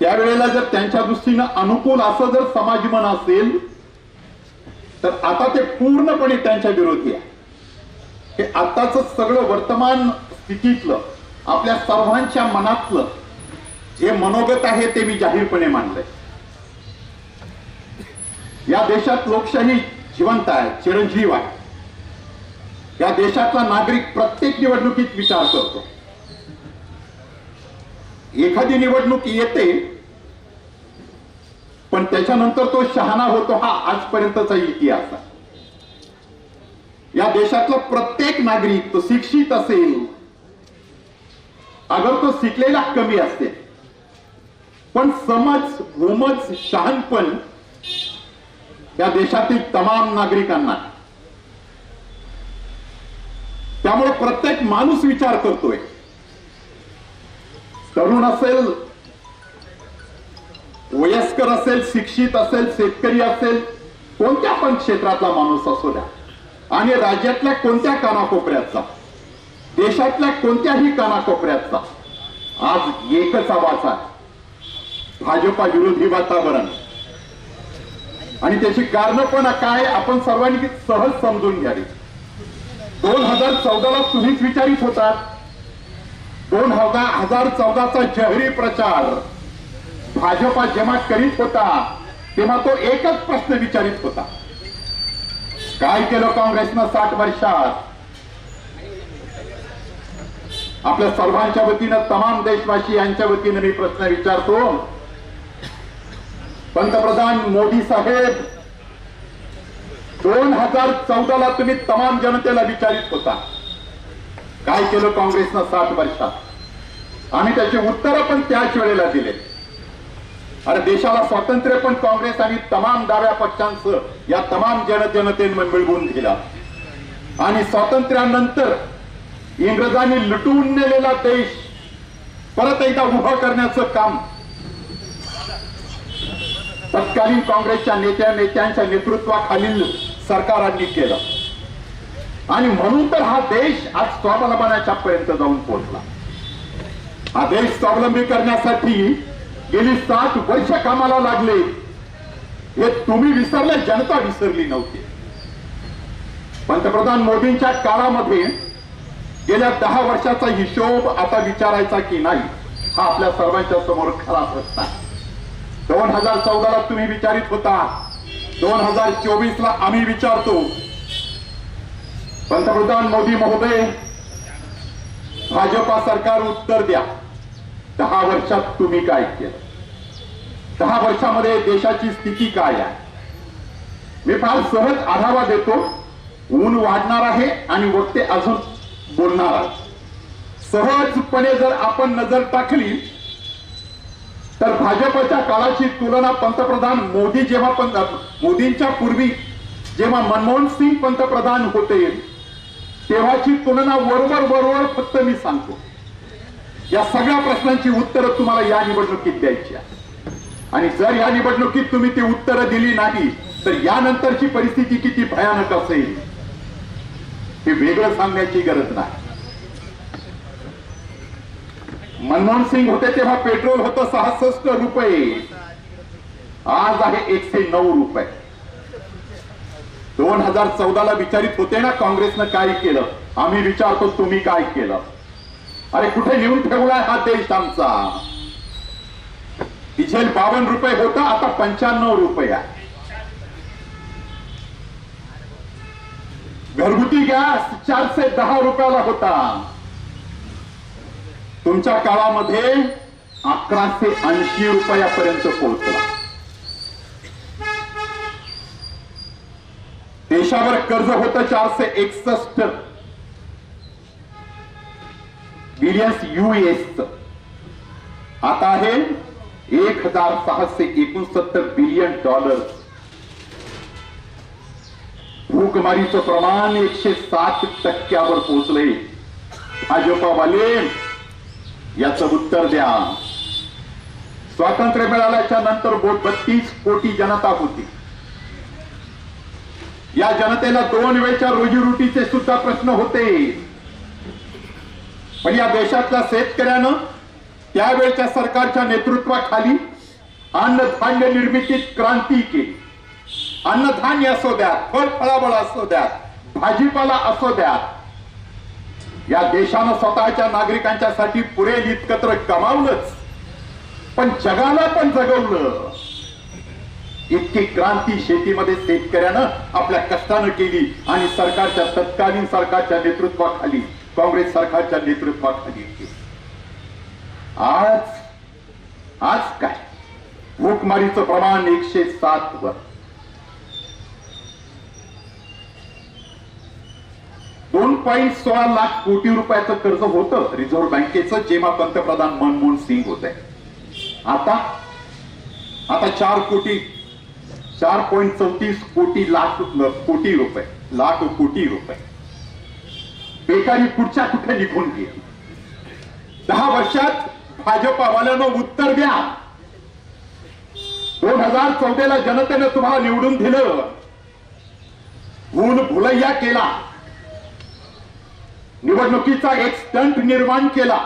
त्यावेळेला जर त्यांच्या दृष्टीनं अनुकूल असं जर समाजमन असेल तर आता ते पूर्णपणे त्यांच्या विरोधी आहे. हे आताच सगळं वर्तमान स्थितीतलं आपल्या सर्वांच्या मनातलं जे मनोगत आहे ते मी जाहीरपणे मांडलंय या देशात लोकशाही जिवंत आहे चिरंजीव आहे. या देशातला नागरिक प्रत्येक निवडणुकीत विचार करतो. एखादी निवडणूक येते पण त्याच्यानंतर तो शहाणा होतो हा आजपर्यंतचा इतिहास आहे. या देशातला प्रत्येक नागरिक तो शिक्षित असेल अगर तो शिकलेला कमी असते पण समज उमज शहाणपण या देशातील तमाम नागरिकांना. त्यामुळे प्रत्येक माणूस विचार करतोय. तरुण असेल वयस्कर असेल शिक्षित असेल शेतकरी असेल कोणत्या पण क्षेत्रातला माणूस असू द्या. आणि राज्यातल्या कोणत्या कानाकोपऱ्याचा देशातल्या कोणत्याही कानाकोपऱ्याचा आज एकच आवाज आहे. भाजपा विरोधी वातावरण. आणि त्याची कारण पण काय आपण सर्वांनी सहज समजून घ्यावी. दोन हजार चौदाला तुम्हीच विचारित होतात. दोन हजार हजार चौदाचा जहरी प्रचार. भाजपा जेव्हा करीत होता तेव्हा तो एकच प्रश्न विचारित होता. काय केलं काँग्रेसनं साठ वर्षात? आपल्या सर्वांच्या वतीनं तमाम देशवासी यांच्या वतीनं मी प्रश्न विचारतो. पंतप्रधान मोदी साहेब दोन हजार चौदाला तुम्ही तमाम जनतेला विचारित होता. काय केलं काँग्रेसनं साठ वर्षात? आम्ही त्याची उत्तरं पण त्याच वेळेला दिले. अरे देशाला स्वातंत्र्य पण काँग्रेस आणि तमाम डाव्या पक्षांचं या तमाम जनजनतेने मिळवून दिला. आणि स्वातंत्र्यानंतर इंग्रजांनी लुटून नेलेला देश परत एकदा उभा करण्याचं काम तत्कालीन काँग्रेसच्या नेत्या नेत्यांच्या नेतृत्वाखालील सरकारांनी केलं. आणि म्हणून तर हा देश आज स्वावलंबनाच्या पर्यंत जाऊन पोहोचला. हा देश स्वावलंबी करण्यासाठी गेली सात वर्ष कामाला लागले. हे तुम्ही विसरले जनता विसरली नव्हती. पंतप्रधान मोदींच्या काळामध्ये गेल्या दहा वर्षाचा हिशोब आता विचारायचा की नाही हा आपल्या सर्वांच्या समोर खरा प्रश्न दोन हजार चौदाला तुम्ही विचारित होता. दोन हजार चोवीस ला आम्ही विचारतो पंतप्रधान मोदी महोदय भाजपा सरकार उत्तर द्या. दहा वर्षात तुम्ही काय केलं? दहा वर्षामध्ये देशाची स्थिती काय आहे? मी फार सहज आढावा देतो. ऊन वाढणार आहे आणि वक्ते अजून बोलणार आहे सहजपणे जर आपण नजर टाकली तर भाजपच्या काळाची तुलना पंतप्रधान मोदी जेव्हा पंत मोदींच्या पूर्वी जेव्हा मनमोहन सिंग पंतप्रधान होते तेव्हाची तुलना बरोबर बरोबर फक्त मी सांगतो. या सगळ्या प्रश्नांची उत्तरं तुम्हाला या निवडणुकीत द्यायची आहे आणि जर या निवडणुकीत तुम्ही ती उत्तरं दिली नाही तर यानंतरची परिस्थिती किती भयानक असेल हे वेगळं सांगण्याची गरज नाही. मनमोहन सिंग होते तेव्हा पेट्रोल होतं सहासष्ट रुपये. आज आहे एकशे नऊ रुपये. दोन हजार चौदाला विचारित होते ना काँग्रेसनं काय केलं? आम्ही विचारतो तुम्ही काय केलं? अरे कुठे लिहून ठेवलाय हा देश आमचा? डिझेल बावन्न रुपये होता आता पंच्याण्णव रुपये आहे. घरगुती गॅस चारशे दहा रुपयाला होता. तुमच्या काळामध्ये अकराशे ऐंशी रुपयापर्यंत पोहोचला. देशावर कर्ज होतं चारशे एकसष्ट. बिलियन्स युएस आता आहे एक हजार सहाशे एकोणसत्तर बिलियन डॉलर. भूकमारीचं प्रमाण एकशे सात टक्क्यावर पोहोचले भाजपावाले याच उत्तर द्या. स्वातंत्र्य मिळाल्याच्या नंतर बत्तीस कोटी जनता होती. या जनतेला दोन वेळच्या रोजीरोटीचे सुद्धा प्रश्न होते. पण या देशातल्या शेतकऱ्यानं त्यावेळच्या सरकारच्या नेतृत्वाखाली अन्नधान्य निर्मितीत क्रांती केली. अन्नधान्य असो द्यात फळफळावळ असो द्यात भाजीपाला असो द्यात. या देशानं स्वतःच्या नागरिकांच्या साठी पुरेल इतकत्र कमावलंच पण जगाला पण जगवलं. इतकी क्रांती शेतीमध्ये शेतकऱ्यानं आपल्या कष्टानं केली आणि सरकारच्या तत्कालीन सरकारच्या नेतृत्वाखाली काँग्रेस सरकारच्या नेतृत्वाखाली आज आज काय? भूकमारीचं प्रमाण एकशे सात वर. दोन पॉईंट सोळा लाख कोटी रुपयाचं कर्ज होतं रिझर्व्ह बँकेचं जेव्हा पंतप्रधान मनमोहन सिंग होते. आता आता चार कोटी चार पॉईंट चौतीस कोटी लाख कोटी रुपये लाख कोटी रुपये। बेकारी कुठच्या कुठे निघून गेली? दहा वर्षात भाजपावाल्यानं उत्तर द्या. दोन हजार चौदाला जनतेनं तुम्हाला निवडून दिलं. ऊन भुलैया केला. निवडणुकीचा एक स्टंट निर्माण केला.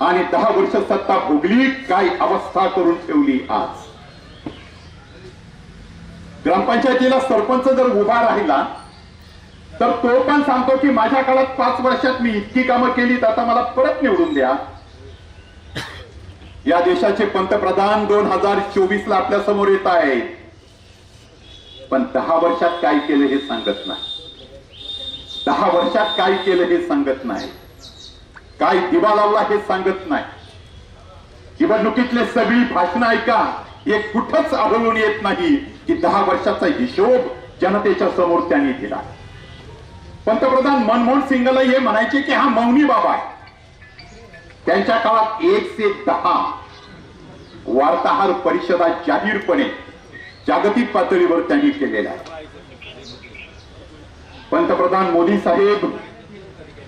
आणि दहा वर्ष सत्ता भोगली काय अवस्था करून ठेवली आज? ग्रामपंचायतीला सरपंच जर उभा राहिला तर तो पण सांगतो की माझ्या काळात पाच वर्षात मी इतकी कामं केली तर आता मला परत निवडून द्या. या देशाचे पंतप्रधान दोन हजार चोवीस ला आपल्यासमोर येत आहेत. पण दहा वर्षात काय केलं हे सांगत नाही. दहा वर्षात काय केलं हे सांगत नाही. काय दिवा लावला हे सांगत नाही. निवडणुकीतले सगळी भाषणं ऐका हे कुठंच आढळून येत नाही. की दहा वर्षाचा हिशोब जनतेच्या समोर त्यांनी दिला. पंतप्रधान मनमोहन सिंगला हे म्हणायचे की हा मौनी बाबा आहे. त्यांच्या काळात एक से दहा वार्ताहर परिषदा जाहीरपणे जागतिक पातळीवर त्यांनी केलेल्या आहेत. पंतप्रधान मोदी साहेब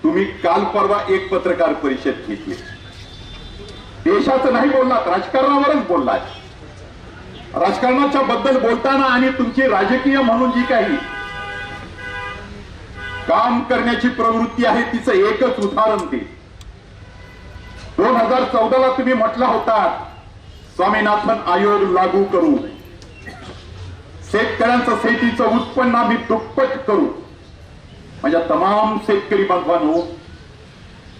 तुम्ही काल परवा एक पत्रकार परिषद घेतली. देशाचं नाही बोललात राजकारणावरच बोललात. राजकारणाच्या बद्दल बोलताना आणि तुमची राजकीय म्हणून जी काही काम करण्याची प्रवृत्ती आहे तिचं एकच उदाहरण दे दोन हजार चौदाला तुम्ही म्हटला होता स्वामीनाथन आयोग लागू करू. शेतकऱ्यांचं शेतीचं उत्पन्न आम्ही दुप्पट करू. माझ्या तमाम शेतकरी बांधवांनो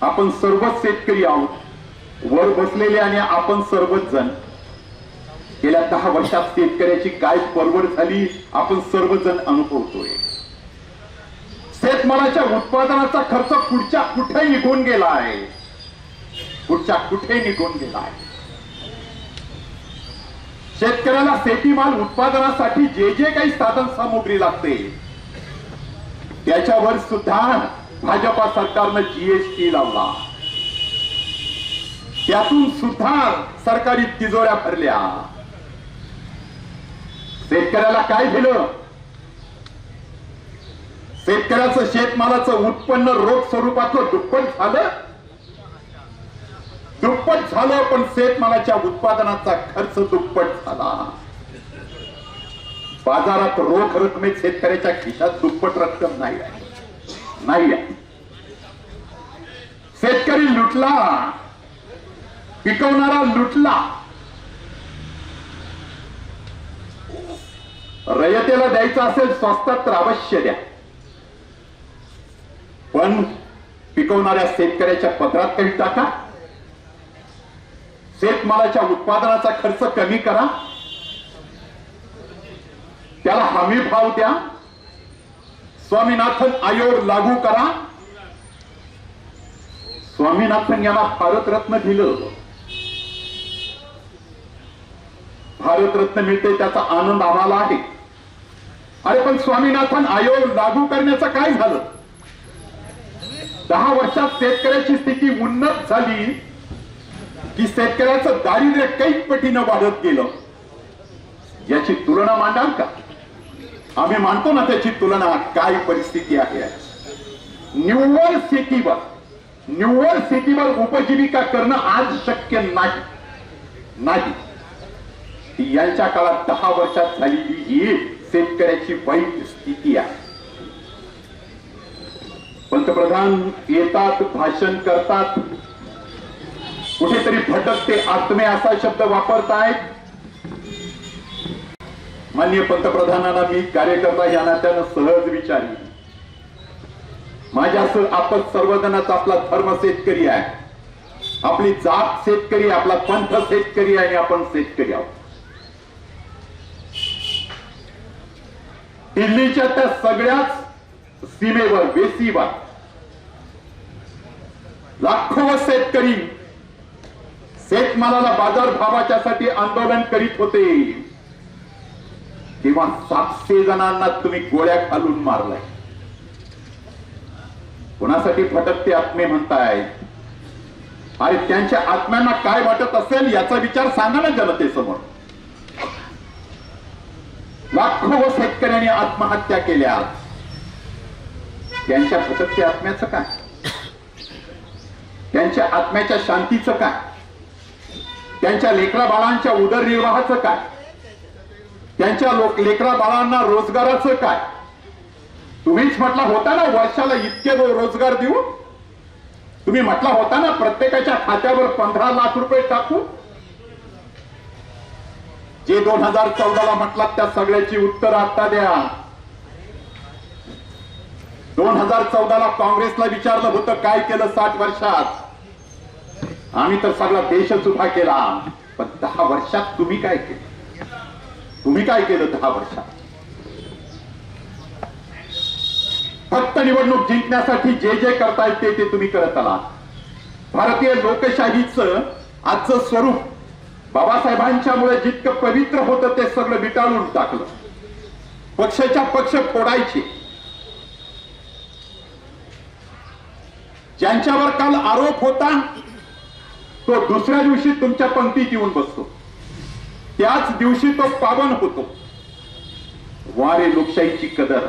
आपण सर्वच शेतकरी आहोत. वर बसलेले आणि आपण सर्वच जण. गेल्या दहा वर्षात शेतकऱ्याची काय परवड झाली आपण सर्वजण अनुभवतोय. शेतमालाच्या उत्पादनाचा खर्च पुढच्या कुठे निघून गेला आहे. पुढच्या कुठे निघून गेला आहे. शेतकऱ्याला शेतीमाल उत्पादनासाठी जे जे काही साधन सामुग्री लागते त्याच्यावर सुद्धा भाजपा सरकारनं जीएसटी लावला. त्यातून सुद्धा सरकारी तिजोऱ्या भरल्या. शेतकऱ्याला काय दिलं? शेतकऱ्याचं शेतमालाचं उत्पन्न रोख स्वरूपातलं दुप्पट झालं? दुप्पट झालं पण शेतमालाच्या उत्पादनाचा खर्च दुप्पट झाला. बाजारात रोख रकमेत शेतकऱ्याच्या खिशात दुप्पट रक्कम नाही आहे. नाही आहे. शेतकरी लुटला. पिकवणारा लुटला. रयतेला द्यायचं असेल स्वस्तात तर अवश्य द्या. पण पिकवणाऱ्या शेतकऱ्याच्या पत्रात काही टाका. शेतमालाच्या उत्पादनाचा खर्च कमी करा. त्याला हमी भाव द्या. स्वामीनाथन आयोग लागू करा. स्वामीनाथन यांना भारतरत्न दिलं. भारतरत्न मिळते त्याचा आनंद आम्हाला आहे. अरे पण स्वामीनाथन आयोग लागू करण्याचं काय झालं? दहा वर्षात शेतकऱ्याची स्थिती उन्नत झाली की शेतकऱ्याचं दारिद्र्य कैक पटीनं वाढत गेलं. याची तुलना मांडाल का? आम्ही मानतो ना त्याची तुलना काय परिस्थिती आहे. निव्वळ शेतीवर निव्वळ शेतीवर उपजीविका करणं आज शक्य नाही. नाही. यांच्या काळात दहा वर्षात झालेली ही शेतकऱ्याची वाईट स्थिती आहे. पंतप्रधान येतात भाषण करतात. कुठेतरी भटकते आत्मे असा शब्द वापरतायत. माननीय पंतप्रधानांना मी कार्यकर्ता या नात्यानं सहज विचारली माझ्यासह आपण सर्वजणच आपला धर्म शेतकरी आहे. आपली जात शेतकरी आपला पंथ शेतकरी आहे आणि आपण शेतकरी आहोत. दिल्लीच्या त्या सगळ्याच सीमेवर वेसीवर लाखो शेतकरी शेतमालाला बाजार भावाच्यासाठी आंदोलन करीत होते. तेव्हा सातशे जणांना तुम्ही गोळ्या घालून मारलाय. कोणासाठी फटकते आत्मे म्हणताय? आणि त्यांच्या आत्म्यांना काय वाटत असेल याचा विचार सांगा ना जनतेसमोर. लाखो शेतकऱ्यांनी आत्महत्या केल्या. त्यांच्या भटकते आत्म्याचं काय? त्यांच्या आत्म्याच्या शांतीचं काय? त्यांच्या लेकरा बाळांच्या उदरनिर्वाहाचं काय? त्यांच्या लोक लेकरा बाळांना रोजगाराचं काय? तुम्हीच म्हटला होता ना वर्षाला इतके रोजगार देऊ तुम्ही म्हटला होता ना प्रत्येकाच्या खात्यावर पंधरा लाख रुपये टाकू जे दोन हजार चौदाला म्हटलात त्या सगळ्याची उत्तर आता द्या. दोन हजार चौदाला काँग्रेसला विचारलं होतं काय केलं साठ वर्षात? आम्ही तर सगळा देशच उभा केला. पण दहा वर्षात तुम्ही काय केलं? तुम्ही काय केलं दहा वर्षात? फक्त निवडणूक जिंकण्यासाठी जे जे करतायत ते ते तुम्ही करत आला भारतीय लोकशाहीचं आजचं स्वरूप बाबासाहेबांच्यामुळे जितकं पवित्र होतं ते सगळं विटाळून टाकलं. पक्षाच्या पक्ष फोडायचे. ज्यांच्यावर काल आरोप होता तो दुसऱ्या दिवशी तुमच्या पंक्तीत येऊन बसतो. त्याच दिवशी तो पावन होतो. वारे लोकशाहीची कदर.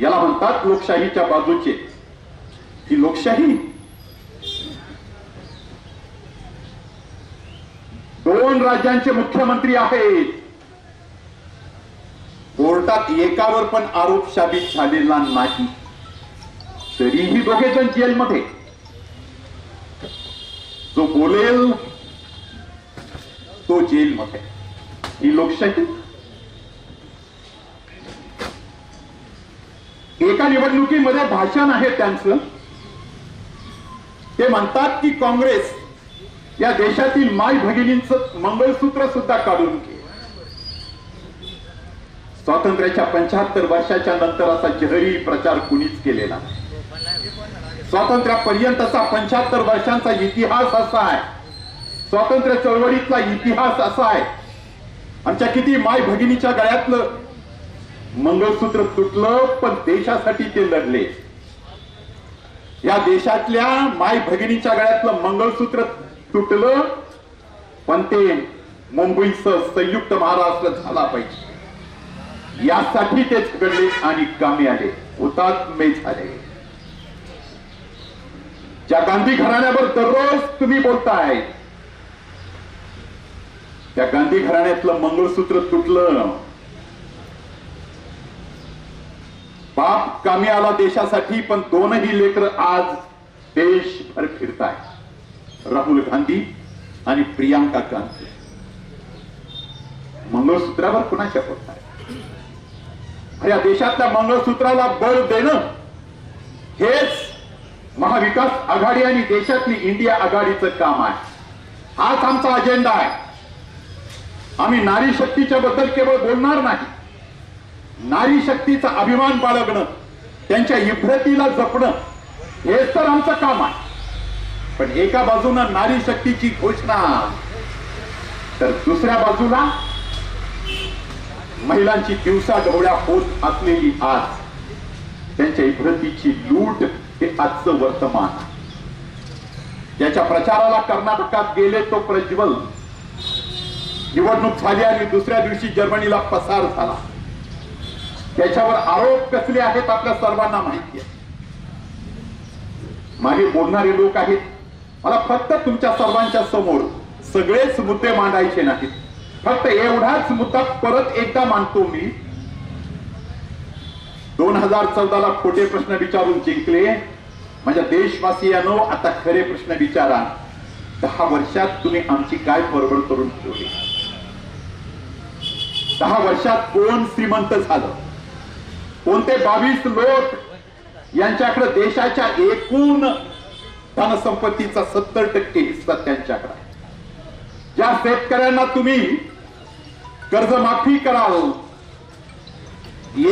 याला म्हणतात लोकशाहीच्या बाजूचे. ही लोकशाही दोन राज्यांचे मुख्यमंत्री आहेत. कोर्टात एकावर पण आरोप साबित झालेला नाही. तरीही दोघे जण जेलमध्ये. जो बोलेल तो जेलमध्ये. ही लोकशाही. एका निवडणुकीमध्ये भाषण आहे त्यांचं. ते म्हणतात की काँग्रेस या देशातील माय भगिनींच मंगळसूत्र सुद्धा काढून घे. स्वातंत्र्याच्या पंच्याहत्तर वर्षाच्या नंतर असा जहरी प्रचार कुणीच केलेला स्वातंत्र्यापर्यंतचा पंच्याहत्तर वर्षांचा इतिहास असा आहे. स्वातंत्र्य चळवळीतला इतिहास असा आहे. आमच्या किती माय भगिनीच्या गळ्यातलं मंगळसूत्र तुटलं पण देशासाठी ते लढले. या देशातल्या माय भगिनीच्या गळ्यातलं मंगळसूत्र तुटलं पण ते मुंबईचं संयुक्त महाराष्ट्र झाला पाहिजे. यासाठी ते झगडले आणि कामी आले. हुतात्मे झाले. ज्या गांधी घराण्यावर दररोज तुम्ही बोलताय त्या गांधी घराण्यातलं मंगळसूत्र तुटलं. बाप कामी आला देशासाठी पण दोनही लेकर आज देशभर फिरताय राहुल गांधी आणि प्रियांका गांधी. मंगळसूत्रावर कुणाच्या बोलताय या देशातल्या मंगळसूत्राला बळ देणं हेच महाविकास आघाडी आणि देशातली इंडिया आघाडीचं काम आहे. हाच आमचा अजेंडा आहे. आम्ही नारी शक्तीच्या बद्दल केवळ बोलणार नाही. नारी शक्तीचा अभिमान बाळगणं त्यांच्या इफ्रतीला जपणं हेच तर आमचं काम आहे. पण एका बाजूनं नारी शक्तीची घोषणा तर दुसऱ्या बाजूला महिलांची दिवसा ढवळ्या होत असलेली आज त्यांच्या इफ्रतीची लूट हे आजचं वर्तमान आहे. ज्याच्या प्रचाराला कर्नाटकात गेले तो प्रज्वल निवडणूक झाली आणि दुसऱ्या दिवशी जर्मनीला पसार झाला त्याच्यावर आरोप कसले आहेत आपल्या सर्वांना माहिती आहे मागे बोलणारे लोक आहेत मला फक्त तुमच्या सर्वांच्या समोर सगळेच मुद्दे मांडायचे नाहीत. फक्त एवढाच मुद्दा परत एकदा मांडतो मी. दोन हजार चौदाला खोटे प्रश्न विचारून जिंकले. माझ्या देशवासियानो आता खरे प्रश्न विचारा. दहा वर्षात तुम्ही आमची काय परवड करून ठेवली? दहा वर्षात कोण श्रीमंत झालं? कोणते बावीस लोक यांच्याकडे देशाच्या एकूण धनसंपत्तीचा सत्तर टक्के हिस्सा त्यांच्याकडे आहे. ज्या शेतकऱ्यांना तुम्ही कर्जमाफी करावं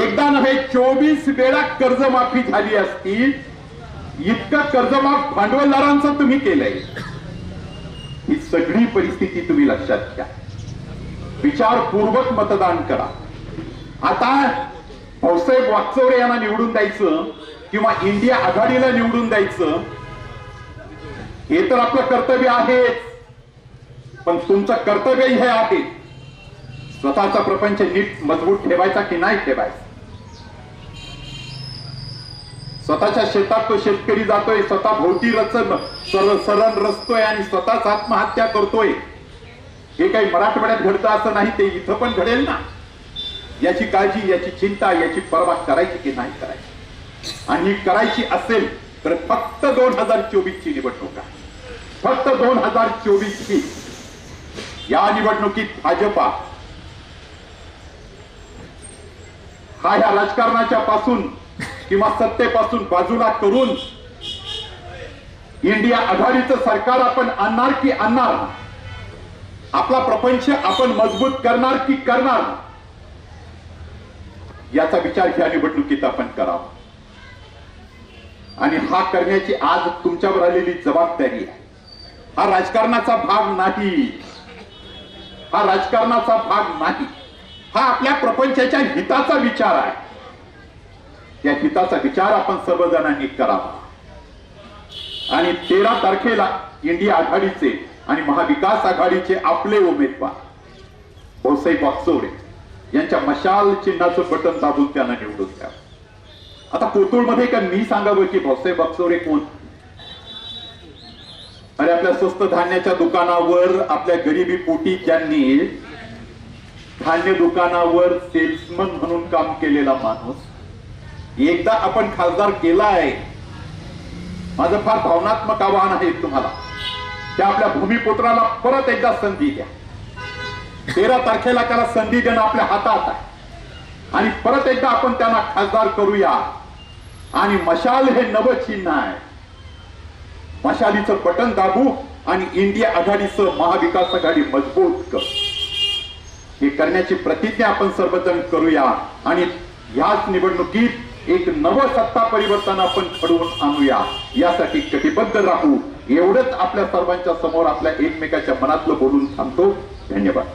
एकदा नव्हे चोवीस वेळा कर्जमाफी झाली असती इतकं कर्जमाफ भांडवलदारांचं तुम्ही केलंय. ही सगळी परिस्थिती तुम्ही लक्षात घ्या. विचारपूर्वक मतदान करा. आता भाऊसाहेब वाकचौरे यांना निवडून द्यायचं किंवा इंडिया आघाडीला निवडून द्यायचं हे तर आपलं कर्तव्य आहे पण तुमचं कर्तव्य हे आहे. स्वतःचा प्रपंच नीट मजबूत ठेवायचा की नाही ठेवायचा? स्वतःच्या शेतात तो शेतकरी जातोय स्वतः भोवती रचन सर सरण रचतोय आणि स्वतःच आत्महत्या करतोय. हे काही मराठवाड्यात घडतं असं नाही ते इथं पण घडेल ना. याची काळजी याची चिंता याची पर्वा करायची की नाही करायची? आणि करायची असेल तर फक्त दोन हजार चोवीस ची निवडणूक आहे. फक्त दोन हजार चोवीस ची या निवडणुकीत भाजपा हा ह्या राजकारणाच्या पासून किंवा सत्तेपासून बाजूला करून इंडिया आघाडीचं सरकार आपण आणणार की आणणार? आपला प्रपंच आपण मजबूत करणार की करणार? याचा विचार ह्या निवडणुकीत आपण करावा. आणि हा करण्याची आज तुमच्यावर आलेली जबाबदारी आहे. हा राजकारणाचा भाग नाही. हा राजकारणाचा भाग नाही. हा आपल्या प्रपंचाच्या हिताचा विचार आहे. त्या हिताचा विचार आपण सर्वजणांनी करावा. आणि तेरा तारखेला इंडिया आघाडीचे आणि महाविकास आघाडीचे आपले उमेदवार भाऊसाहेब वागचौरे यांच्या मशाल चिन्हाचं बटन दाबून त्यांना निवडून द्या. आता कोथरूडमध्ये का मी सांगावं की भाऊसाहेब बक्सोरे कोण अरे आपल्या स्वस्त धान्याच्या दुकानावर आपल्या गरिबी पोटी ज्यांनी धान्य दुकानावर सेल्समन म्हणून काम केलेला माणूस एकदा आपण खासदार केलाय माझं फार भावनात्मक आवाहन आहे तुम्हाला. त्या आपल्या भूमिपुत्राला परत एकदा संधी द्या. तेरा तारखेला त्याला संधी देणं आपल्या हातात आहे. आणि परत एकदा आपण त्यांना खासदार करूया. आणि मशाल हे नव चिन्ह आहे. मशालीचं बटन दाबू आणि इंडिया आघाडीचं महाविकास आघाडी मजबूत कर. हे करण्याची प्रतिज्ञा आपण सर्वजण करूया आणि ह्याच निवडणुकीत एक नव सत्ता परिवर्तन आपण घडवून आणूया. यासाठी कटिबद्ध राहू. एवढंच आपल्या सर्वांच्या समोर आपल्या एकमेकाच्या मनातलं बोलून थांबतो धन्यवाद.